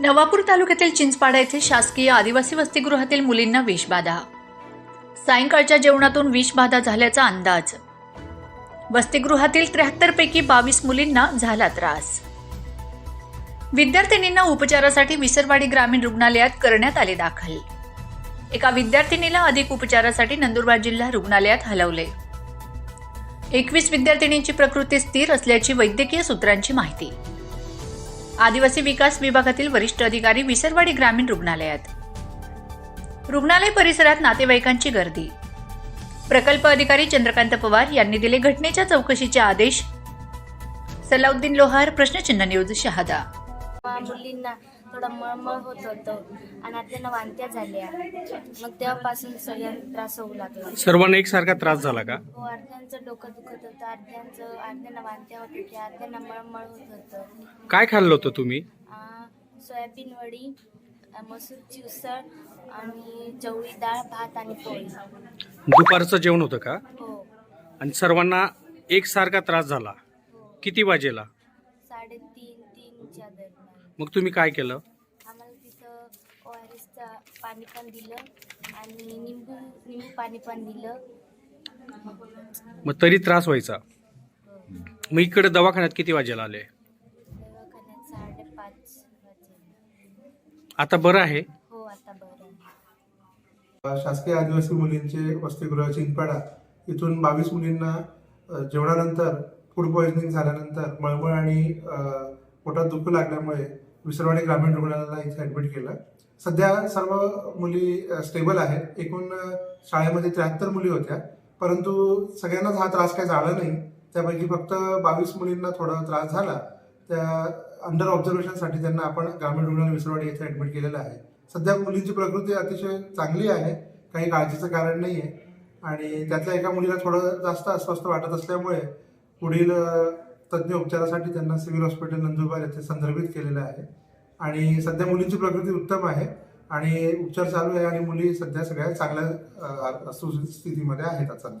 नवापूर तालुक्यातील चिंचपाडा येथे शासकीय आदिवासी वसतिगृहातील मुलींना विषबाधा सायंकाळच्या जेवणातून विषबाधा झाल्याचा अंदाज. वसतिगृहातील त्र्याहत्तर पैकी बावीस मुलींना झाला त्रास. विद्यार्थिनींना उपचारासाठी विसरवाडी ग्रामीण रुग्णालयात करण्यात आले दाखल. एका विद्यार्थिनीला अधिक उपचारासाठी नंदुरबार जिल्हा रुग्णालयात हलवले. एकवीस विद्यार्थिनींची प्रकृती स्थिर असल्याची वैद्यकीय सूत्रांची माहिती. आदिवासी विकास विभागातील वरिष्ठ अधिकारी विसरवाडी ग्रामीण रुग्णालयात. रुग्णालय परिसरात नातेवाईकांची गर्दी. प्रकल्प अधिकारी चंद्रकांत पवार यांनी दिले घटनेच्या चौकशीचे आदेश. सलाउद्दीन लोहार प्रश्नचिन्ह न्यूज शहादा. मुलींना थोडं मळमळ होत होतं. आणि त्यांना वांत्या झाल्या. मग तेव्हापासून सगळ्यांना त्रास होऊ लागला. सर्वांना एकसारखा त्रास झाला का? हो अर्ध्यांचं डोकं दुखत होतं. अर्ध्यांचं अर्ध्यांना वांत्या होत होत्या. अर्ध्यांना मळमळ होत होतं. काय खाल्लं होतं तुम्ही? आ, सोयाबीन वडी आ, मसूरची उसळ आणि चवळी डाळ भात आणि पोळी. दुपारचं जेवण होतं का? हो. आणि सर्वांना एकसारखा त्रास झाला. हो. किती वाजेला? साडेतीन तीनच्या दरम्यान. मग तुम्ही काय केलं? आम्हाला तिथं ओ आर एसचं पाणी पण दिलं आणि निंबू निंबू पाणी पण दिलं. मग तरी त्रास व्हायचा. हो. मग इकडे दवाखान्यात किती वाजेला आले? दवाखान्यात साडेपाच वाजले आता बरं आहे? हो आता बरं शासकीय आदिवासी मुलींचे वसतिगृह चिंचपाडा इथून बावीस मुलींना अ, जेवणानंतर फूड पॉइझनिंग झाल्यानंतर मळमळ आणि अ, पोटात दुखू लागल्यामुळे विसरवाडी ग्रामीण रुग्णालयाला इथे ॲडमिट केलं. सध्या सर्व मुली स्टेबल आहेत. एकूण शाळेमध्ये त्र्याहत्तर मुली होत्या. परंतु सगळ्यांनाच हा त्रास काही झाला नाही. त्यापैकी फक्त बावीस मुलींना थोडा त्रास झाला. त्या अंडर ऑब्झर्वेशनसाठी त्यांना आपण ग्रामीण रुग्णालय विसरवाडी येथे ॲडमिट केलेलं आहे. सध्या मुलींची प्रकृती अतिशय चांगली आहे. काही काळजीचं कारण नाही आहे आणि त्यातल्या एका मुलीला थोडं जास्त अस्वस्थ वाटत असल्यामुळे पुढील तज्ज्ञ उपचारासाठी त्यांना सिव्हिल हॉस्पिटल नंदुरबार येथे संदर्भित केलेलं आहे. आणि सध्या मुलींची प्रकृती उत्तम आहे. आणि उपचार चालू आहे आणि मुली सध्या सगळ्या चांगल्या सुस्थितीमध्ये स्थितीमध्ये आहेत आता.